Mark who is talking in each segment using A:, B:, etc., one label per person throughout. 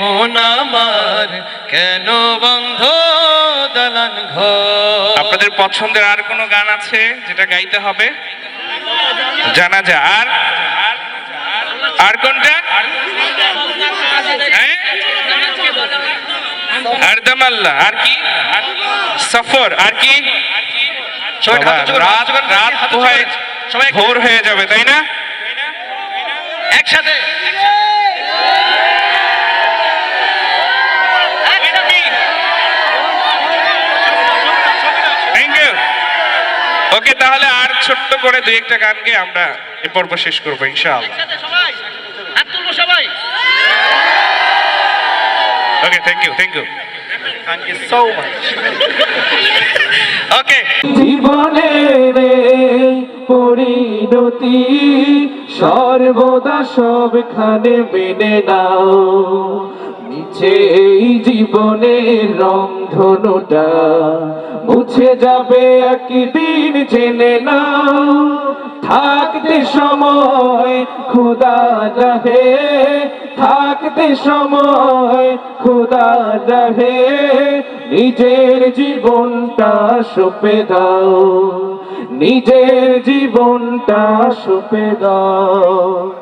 A: মন আমার কেন বন্ধ দালান ঘর?
B: আপনাদের পছন্দের আর কোনো গান আছে যেটা গাইতে হবে? জানা যা আর? আর কোনটা? হ্যাঁ? আর দামাল্লা আর কি? সফর আর কি? রাত রাত ভোর হয়ে যাবে তাই না?
A: একসাথে।
B: ওকে তাহলে আর ছোট্ট করে দুই একটা গান গেয়ে আমরা এ পর্ব শেষ করব ইনশাআল্লাহ।
A: সবাই? হাত
B: okay thank you thank you
A: thank you so much
B: okay
C: জীবনের পরিণতি সর্বদা সবখানে মেনে নাও। এই জীবনের রংধনুটা মুছে যাবে একদিন জেনে নাও। থাকতে সময় খুদা রহে থাকতে সময় খুদা রহে নিজের জীবনটা সপে দাও, নিজের জীবনটা সপে দাও।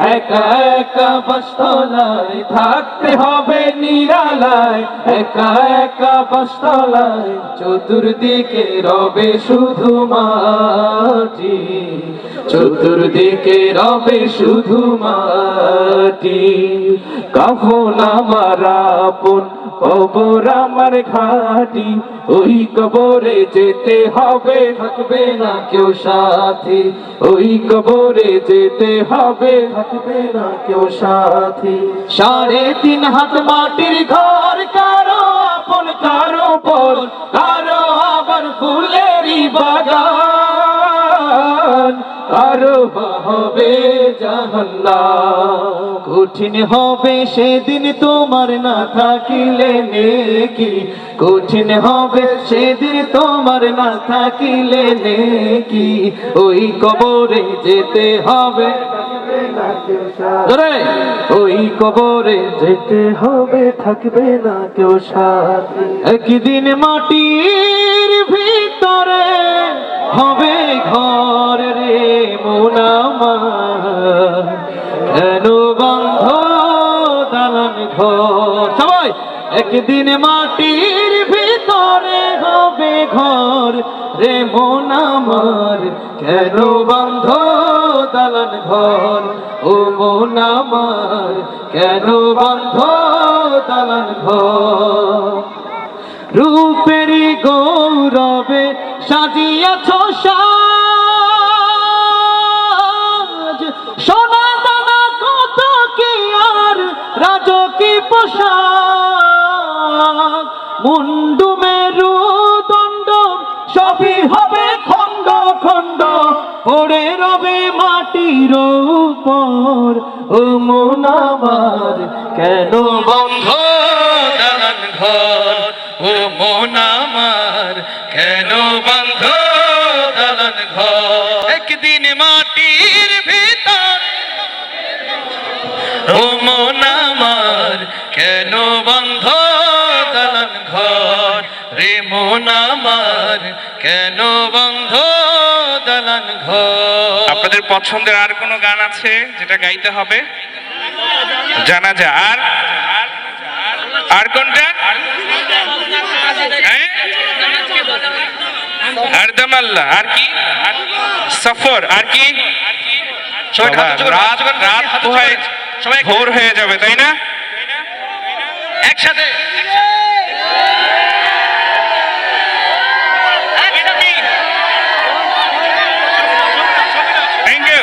C: একা একা বাস্তলায় থাকতে হবে নিরালায়। একা একা বাস্তলায় চতুর্দিকে রবে শুধু মাটি। চতুর্দিকে রবে শুধু মাটি। কখন আমার আপন কবর আমার ঘাটি, ওই কবরে যেতে হবে, থাকবে না কেউ সাথী। ওই কবরে যেতে হবে, থাকবে না কেউ সাথী। সাড়ে তিন হাত মাটির ঘর, কারও আপন, কারও পর, কারও আবার ফুলেরই বাগান। হবে জাহান্নাম। কঠিন হবে সেদিন তোমার না থাকিলে নেকি। কঠিন হবে সেদিন তোমার না থাকিলে নেকি। ওই কবরে যেতে হবে। ওই কবরে যেতে হবে, থাকবে না কেউ সাথী। একদিন মাটির ভিতরে ঘর। সবাই, একদিন মাটির ভিতরে হবে ঘর। রে মন আমার, কেন বন্ধ দালান ঘর? ও মন আমার, কেন বন্ধ দালান ঘর? রূপেরই গৌরবে সাজিয়াছ সাজ রাজকি পোশাক, মুন্ডু মেরু দণ্ড, সবই হবে খণ্ড খণ্ড। পড়ে রবে মাটির উপর, ও মন আমার, কেন বন্ধ
A: দালান ঘর? ও মন আমার, কেন বন্ধ দালান ঘর? একদিন মাটির ভিতর, ও মন কেন বন্ধ দালান ঘর? রে মন আমার কেন বন্ধ দালান ঘর?
B: আপনাদের পছন্দের আর কোনো গান আছে যেটা গাইতে হবে? জানা যা আর? আর কোনটা? হ্যাঁ? আর দামাল্লা আর কি? সফর। আর কি? রাত রাত ভোর হয়ে যাবে তাই না?
A: একসাথে।
B: থ্যাংক ইউ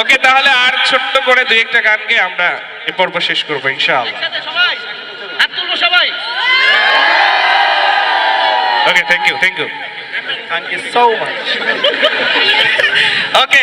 B: ওকে তাহলে আর ছোট্ট করে দুই একটা গান গেয়ে আমরা এ পর্ব শেষ করব ইনশাআল্লাহ।
A: সবাই। হাত তুলবো সবাই
B: okay thank you thank you
A: thank you so much
B: okay